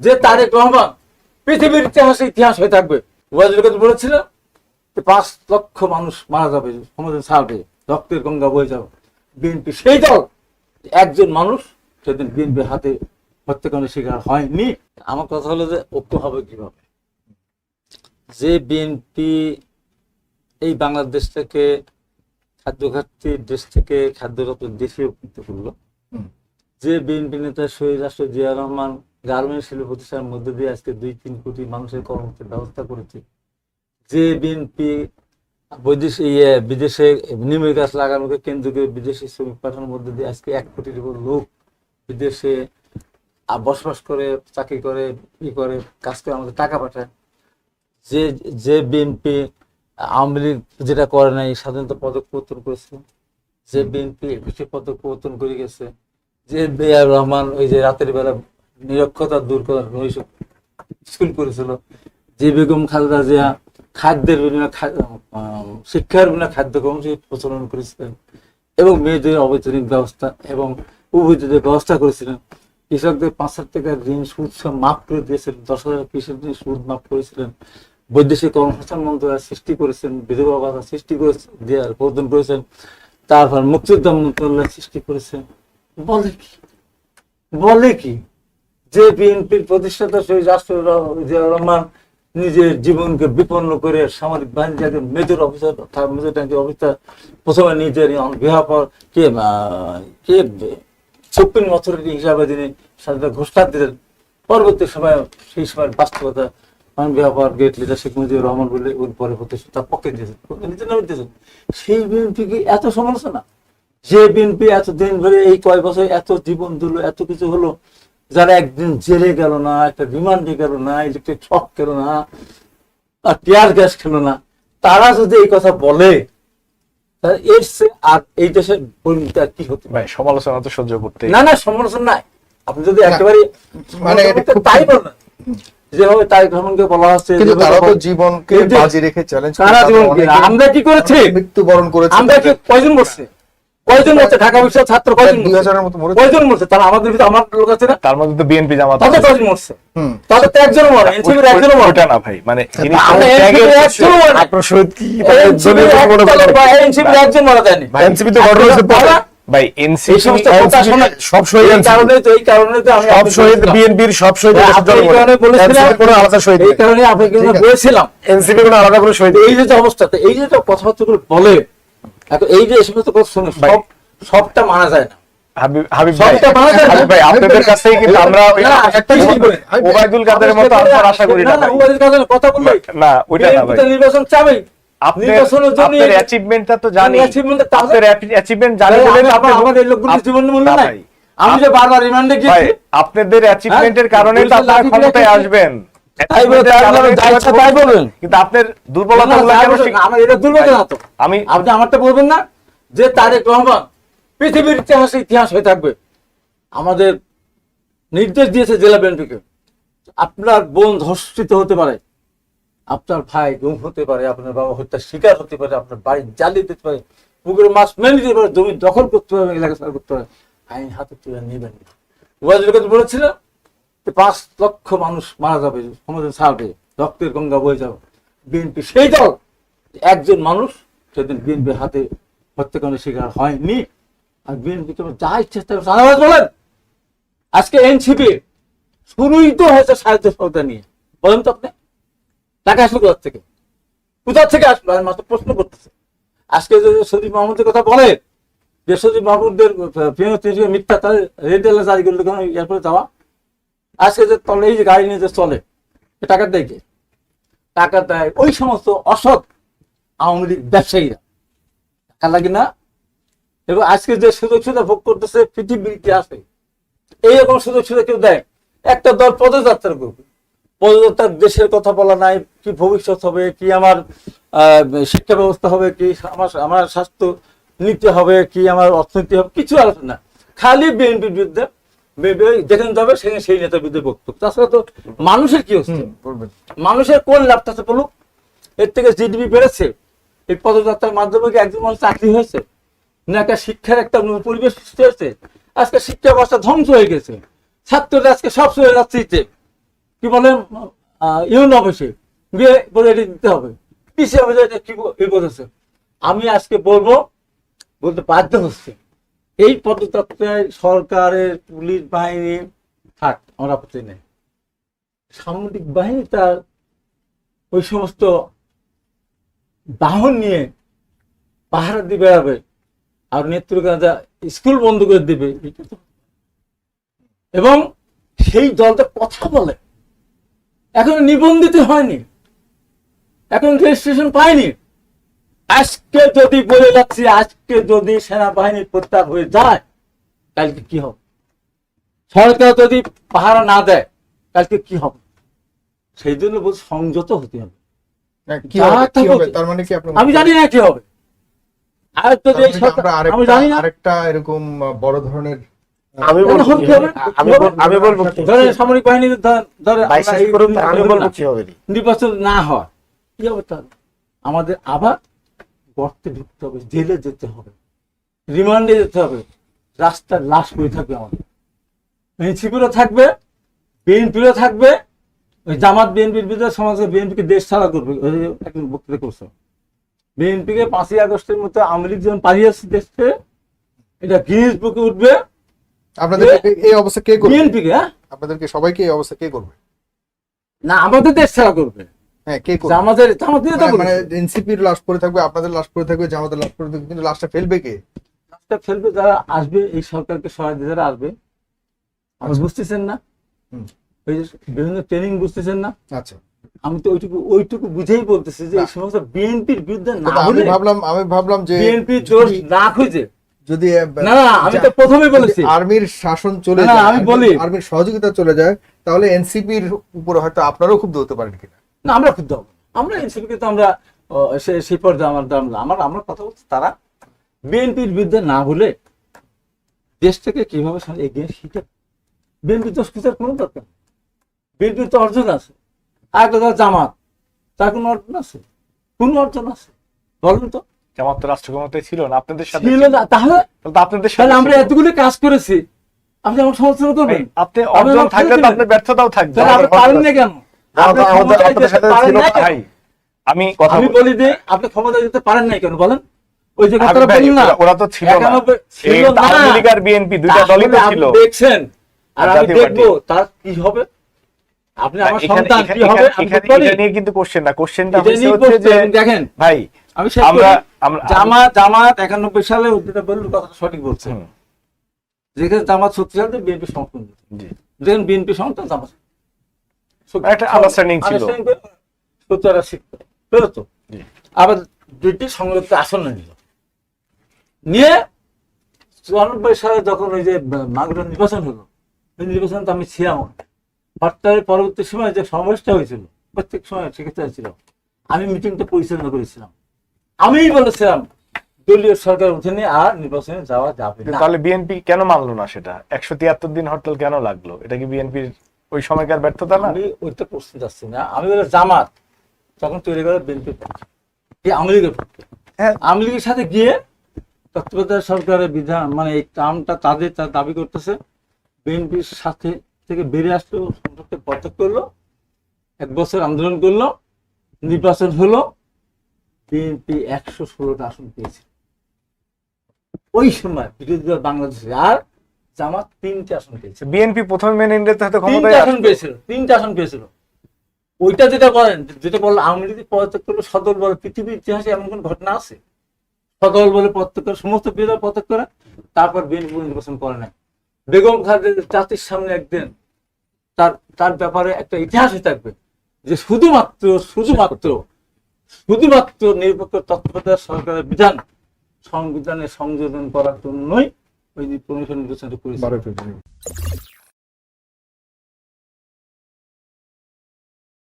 যে তারেক রহমান পৃথিবীর ইতিহাসে ইতিহাস হয়ে থাকবে। ওয়াজুল বলেছিল যে পাঁচ লক্ষ মানুষ মারা যাবে সমাজে ছাড়বে রক্তের গঙ্গা বয়ে যাবে। বিএনপি সেই দল একজন মানুষ সেদিন বিএনপি হাতে হত্যাকাণ্ডের শিকার হয়নি। আমার কথা হলো যে ঐক্য হবে কীভাবে? যে বিএনপি এই বাংলাদেশ থেকে খাদ্য ঘাটতির দেশ থেকে খাদ্যরত দেশে উপনীত করল যে বিএনপি নেতা শহীদ রাষ্ট্র জিয়া রহমান গার্মেন্টস শিল্প প্রতিষ্ঠানের মধ্যে দিয়ে আজকে দুই তিন কোটি মানুষের কর্মক্ষেত্রের ব্যবস্থা করেছে। যে বিএনপি বৈদেশিক ইয়ে বিদেশে নিমের গাছ লাগানোকে কেন্দ্র করে বিদেশি শ্রমিক পাঠানোর মধ্যে দিয়ে আজকে এক কোটির উপর লোক বিদেশে বসবাস করে, চাকরি করে, ই করে, কাজ করে, আমাদের টাকা পাঠায়। যে যে বিএনপি আওয়ামী লীগ যেটা করে নাই, স্বাধীনতা পদক প্রবর্তন করেছে, যে বিএনপি একুশে পদক প্রবর্তন করে গেছে, যে বেয়ার রহমান ওই যে রাতের বেলা নিরক্ষতা দূর করার ওইসব স্কুল করেছিল যে বেগম খালেদা জিয়া খাদ্যের বিনিময়ে শিক্ষার বিনিময়ে খাদ্য কর্মসূচি প্রচলন করেছিলেন এবং মেয়েদের অবৈতনিক ব্যবস্থা এবং উভয়দের ব্যবস্থা করেছিলেন। কৃষকদের পাঁচ হাজার টাকার ঋণ সুদ মাফ করে দিয়েছিলেন দশ হাজার কৃষক ঋণ সুদ মাফ করেছিলেন। বৈদেশিক কর্মসংস্থান মন্ত্রণালয় সৃষ্টি করেছেন, বিধবা ভাতা সৃষ্টি করে দেওয়ার প্রদান করেছেন, তারপর মুক্তিযোদ্ধা মন্ত্রণালয় সৃষ্টি করেছেন বলে কি? বলে কি? যে বিএনপির প্রতিষ্ঠাতা শহীদ রাষ্ট্র রহমান নিজের জীবনকে বিপন্ন করে সামরিক বাহিনী যাকে মেজর অফিসার মেজর ট্যাঙ্কি অফিসার প্রথমে নিজের বিবাহ পর কে কে সুপ্রিম অথরিটি হিসাবে তিনি স্বাধীনতা ঘোষণা দিলেন, পরবর্তী সময় সেই সময়ের বাস্তবতা মান বিহার গেট লিডার শেখ মুজিবুর রহমান বলে ওর পরে প্রতিষ্ঠা পক্ষে দিয়েছেন নিজের নামে দিয়েছেন। সেই বিএনপি কি এত সমালোচনা? যে বিএনপি এত দিন ধরে এই কয় বছর এত জীবন দিল, এত কিছু হলো যারা একদিন জেলে গেল না একটা রিমান্ডে গেল না ইলেকট্রিক শক গেল না আর টিয়ার গ্যাস খেলো না তারা যদি এই কথা বলে এর আর এই দেশের পরিণতি কি হতে পারে? সমালোচনা তো সহ্য করতে না না সমালোচনা নাই। আপনি যদি একেবারে মানে তাই বলেন। যেভাবে তারেক রহমানকে বলা হচ্ছে তারা তো জীবনকে বাজি রেখে চ্যালেঞ্জ? আমরা কি করেছি? মৃত্যুবরণ করেছে। আমরা কি কয়জন মরছে কয়জন মরছে? ঢাকা বিশ্ববিদ্যালয়ের ছাত্র কয়জন দুই হাজারের মতো মরেছে। কয়জন মরছে? তাহলে আমাদের ভিতরে আমার লোক আছে না? তার মধ্যে তো বিএনপি জামাত। কয়জন মরছে? তো একজনও মরে এনসিপির একজনও মরে ওটা না ভাই মানে মরে। আপনার শহীদ কি ব্যাপার? এনসিপির একজন মারা এনসিপি তো ঘটনা। তারা ভাই এনসিপি সব শহীদ এই কারণে তো এই কারণে তো আমি সব শহীদ বিএনপির সব শহীদ আপনি দেশের এই কারণে বলেছিলেন কোনো আলাদা শহীদ এই কারণে আপনাকে বলেছিলাম। এনসিপি কোনো আলাদা কোনো শহীদ এই যে যে অবস্থাতে এই যে যে কথাবার্তাগুলো বলে এখন এই যে এই সমস্ত সব সবটা মানা যায় না। আপনাদের কাছ থেকে কিন্তু আমরা ওই- না, একটা জিনিস বলি। ওবায়দুল কাদের মতো আশা করি না না, না, ভাই। ওবায়দুল কাদের কথা বললে না ওইটা না ভাই। নির্বাচন চাবেই। আপনার নির্বাচনের জন্য আপনার অ্যাচিভমেন্টটা তো জানি। টা তাদের- আপনার অ্যাচিভমেন্ট জানি তাহলে বলে আমার- আপনি আমার লোকগুলোর জীবন মূল্য নাই। আমি যে বারবার রিমান্ডে গিয়েছি আপনাদের অ্যাচিভমেন্টের কারণে তো আপনারা ক্ষমতায় আসবেন। কিন্তু আপনার দুর্বলতা না, তাই বলবেন না, আমার এটা দুর্বলতা না তো আমি আপনি আমারটা বলবেন না? যে তারেক রহমান পৃথিবীর ইতিহাসে ইতিহাস হয়ে থাকবে। আমাদের নির্দেশ দিয়েছে জেলা বিএনপিকে। আপনার বোন ধর্ষিত হতে পারে। আপনার ভাই গুম হতে পারে আপনার বাবা হত্যার শিকার হতে পারে আপনার বাড়ি জ্বালিয়ে দিতে পারে পুকুরে মাছ মেনে দিতে পারে জমি দখল করতে পারে এলাকা করতে পারে। আইন হাতে তুলে নেবেন না। ওয়াজুল বলেছিল যে পাঁচ লক্ষ মানুষ মারা যাবে সমাজে ছাড়বে, রক্তের গঙ্গা বয়ে যাবে। বিএনপি সেই দল, একজন মানুষ সেদিন বিএনপি হাতে হত্যাকাণ্ডের শিকার হয়নি। আর বিএনপি তো যা ইচ্ছে বলেন, আজকে এনসিপি শুরুই তো হয়েছে সাহায্য সৌদা নিয়ে। বলেন তো আপনি টাকা আসলো কোথার থেকে? কোথার থেকে আসলো? আমি মাত্র প্রশ্ন করতেছে। আজকে যে সজিব মাহমুদের কথা বলে যে সজিব মাহমুদের মিথ্যা তাদের রেড জারি করল এরপরে যাওয়া আজকে যে তলে, এই যে গাড়ি নিয়ে যে চলে টাকা দেয় কে? টাকা দেয় ওই সমস্ত অসৎ আওয়ামী লীগ ব্যবসায়ীরা। টাকা লাগে না। এবং আজকে যে সুযোগ সুবিধা ভোগ করতেছে, পৃথিবীর ইতিহাসে এইরকম সুযোগ সুবিধা কেউ দেয়? একটা দল পদযাত্রা করবে। পদযাত্রার দেশের কথা বলা নাই, কি ভবিষ্যৎ হবে, কি আমার শিক্ষা ব্যবস্থা হবে, কি আমার আমার স্বাস্থ্য নীতি হবে, কি আমার অর্থনীতি হবে, কিছু আলোচনা। খালি বিএনপির বিরুদ্ধে যেখানে যাবে সেখানে সেই নেতার বিরুদ্ধে বক্তব্য। তাছাড়া তো মানুষের কি হচ্ছে মানুষের কোন লাভটা আছে বলুক এর থেকে জিডিপি বেড়েছে এই পদযাত্রার মাধ্যমে কি একজন মানুষ চাকরি হয়েছে? না একটা শিক্ষার একটা পরিবেশ সৃষ্টি হয়েছে? আজকে শিক্ষা ব্যবস্থা ধ্বংস হয়ে গেছে। ছাত্ররা আজকে সব চলে যাচ্ছে ইতে। কি বলে ইউন অফিসে। গিয়ে বলে এটা দিতে হবে। পিসি অফিসে কি বলেছে? আমি আজকে বলব বলতে বাধ্য হচ্ছে। এই পদযাত্রায় সরকারের, পুলিশ বাহিনী থাক, আমার আপত্তি নেই। সামরিক বাহিনী তার ওই সমস্ত বাহন নিয়ে পাহারা দিয়ে বেড়াবে আর নেত্রকোনা স্কুল বন্ধ করে দিবে। এবং সেই দলটা কথা বলে। এখন নিবন্ধিত হয়নি। এখন রেজিস্ট্রেশন পায়নি। আজকে যদি বলে যাচ্ছি আজকে যদি সেনাবাহিনী প্রত্যাহার হয়ে যায় কালকে কি হবে? সরকার যদি পাহারা না দেয় কালকে কি হবে? সেই জন্য বলছি সংযত হতে হবে। কি যা হবে কি থাকুক। হবে তার মানে আমি জানি না কি হবে। আর যদি এই তার মানে আমি আরেকটা জানি না। আরেকটা এরকম বড় ধরনের আমি বলব হবে কি হবে? আমি বলব ধরেন সামরিক বাহিনী ধরে ভাই শেষ করুন, আমি বলব কি হবে? নির্বাচন না হয় কি হবে তাহলে? আমাদের আবার গর্তে ঢুকতে হবে জেলে যেতে হবে রিমান্ডে যেতে হবে রাস্তার লাশ পড়ে থাকবে আমাদের। এনসিপিরও থাকবে বিএনপিরও থাকবে ওই জামাত বিএনপির বিরুদ্ধে সমাজে বিএনপিকে দেশ ছাড়া করবে একজন বক্তৃতা করছে বিএনপিকে পাঁচই আগস্টের মতো আওয়ামী লীগ যখন পালিয়েছে দেশ থেকে এটা গিনিস বুকে উঠবে। আপনাদের এই অবস্থা কে করবে? বিএনপিকে হ্যাঁ? আপনাদেরকে সবাইকে এই অবস্থা কে করবে? না আমাদের দেশ ছাড়া করবে। হ্যাঁ কে করবে? জামাতের জামাতের তো মানে- মানে এনসিপির লাশ পড়ে থাকবে আপনাদের লাশ পড়ে থাকবে জামাতের লাশ পড়ে থাকবে কিন্তু লাশটা ফেলবে কে? রাস্তা ফেলবে যারা আসবে এই সরকারকে সহায়তা যারা আসবে আপনি আচ্ছা। বুঝতেছেন না? ওই যে বিভিন্ন ট্রেনিং বুঝতেছেন না? আচ্ছা। আমি তো ওইটুকু ওইটুকু বুঝেই বলতেছি যে এই সমস্ত বিএনপির বিরুদ্ধে না আমি ভাবলাম আমি ভাবলাম যে বিএনপি না খুঁজে। যদি না আমি তো প্রথমে বলেছি। আর্মির শাসন চলে যায় আমি বলি। আর্মির সহযোগিতা চলে যায় তাহলে এনসিপির উপরে হয়তো আপনারাও খুব দৌড়তে পারেন কিনা? না আমরা ক্ষুব্ধ হব। আমরা এনসিপিকে তো আমরা সেই পর্যায়ে আমার দাম না। আমার আমরা কথা বলছি তারা বিএনপির বিরুদ্ধে না বলে দেশটাকে কীভাবে এগিয়ে সেটা বিএনপি দোষ খুঁজার কোনো দরকার বিএনপির তো অর্জন আছে। আর একটা জামাত। তার কোনো অর্জন আছে? কোন অর্জন আছে? বলুন তো। জামাত তো রাষ্ট্র ক্ষমতায় ছিল না আপনাদের সাথে ছিল না। তাহলে আপনাদের সাথে আমরা। এতগুলি কাজ করেছি। আপনি আমার সমালোচনা করবেন। আপনি অর্জন থাকলে আপনার ব্যর্থতাও থাকবে। আপনি পারেন না কেন? আমি কথা বলি যে আপনি ক্ষমতা যেতে পারেন নাই কেন? বলেন। ওই যে কথাটা ভাই, না। ওরা- তো ছিল না। ছিল না। আওয়ামী লীগ আর বিএনপি দুইটা দলই তো ছিল। দেখছেন। আর আর আমি দেখব তার কি হবে? আপনি আমার সন্তান কি হবে। এটা নিয়ে কিন্তু কোশ্চেন না। কোশ্চেনটা হচ্ছে যে দেখেন। ভাই আমি আমরা আমরা জামাত জামাত একানব্বই সালে যেটা বললেন কথাটা সঠিক বলছেন যেখানে জামাত শক্তিশালী বিএনপি সমর্থন দিত। জি। যেখানে বিএনপি সমর্থন জামাত একটা ছিল। আবার দুইটি আসন নিল। নিয়ে চুরানব্বই সালে যখন ওই যে মাগুরা নির্বাচন হলো নির্বাচন তো আমি ছিলাম। হরতালের পরবর্তী সময় যে সমাবেশটা হয়েছিল প্রত্যেক সময় সেক্ষেত্রে ছিল আমি মিটিংটা পরিচালনা করেছিলাম। আমিই বলেছিলাম দলীয় সরকার উঠেনি আর নির্বাচনে যাওয়া যাবে না। তাহলে বিএনপি কেন মানলো না সেটা? একশো তিয়াত্তর দিন হরতাল কেন লাগল? এটা কি বিএনপির ওই সময়কার ব্যর্থতা না? আমি ওইটা প্রশ্ন যাচ্ছি না। আমি বলে জামাত তখন তৈরি করে বিএনপি আওয়ামী লীগের পক্ষে হ্যাঁ। আওয়ামী লীগের সাথে গিয়ে তত্ত্বাবধায়ক সরকারের বিধান মানে এই টার্মটা তাদের তার দাবি করতেছে। বিএনপির সাথে থেকে বেরিয়ে আসলো সংসদকে পদত্যাগ করল। এক বছর আন্দোলন করল। নির্বাচন হলো। বিএনপি একশো ষোলোটা আসন পেয়েছে। ওই সময় বিরোধী দল বাংলাদেশে। আর জামাত তিনটে আসন পেয়েছে। বিএনপি প্রথমে মেনে নিলে তো হয়তো তিনটা আসন পেয়েছিল তিনটা আসন পেয়েছিল। ওইটা যেটা বলেন যেটা বলল আওয়ামী লীগ পদত্যাগ করল সদল বলে পৃথিবীর ইতিহাসে এমন কোন ঘটনা আছে? সদল বলে পদত্যাগ করে সমস্ত বিরোধী পদত্যাগ করে তারপর বিএনপি নির্বাচন করে না বেগম খালেদা জাতির সামনে একদিন তার তার ব্যাপারে একটা ইতিহাসই থাকবে যে শুধুমাত্র শুধুমাত্র শুধুমাত্র নিরপেক্ষ তত্ত্বাবধায়ক সরকারের বিধান সংবিধানে সংযোজন করার জন্যই ওই যে পনেরো সালের নির্বাচনটা করেছে বারোই ফেব্রুয়ারি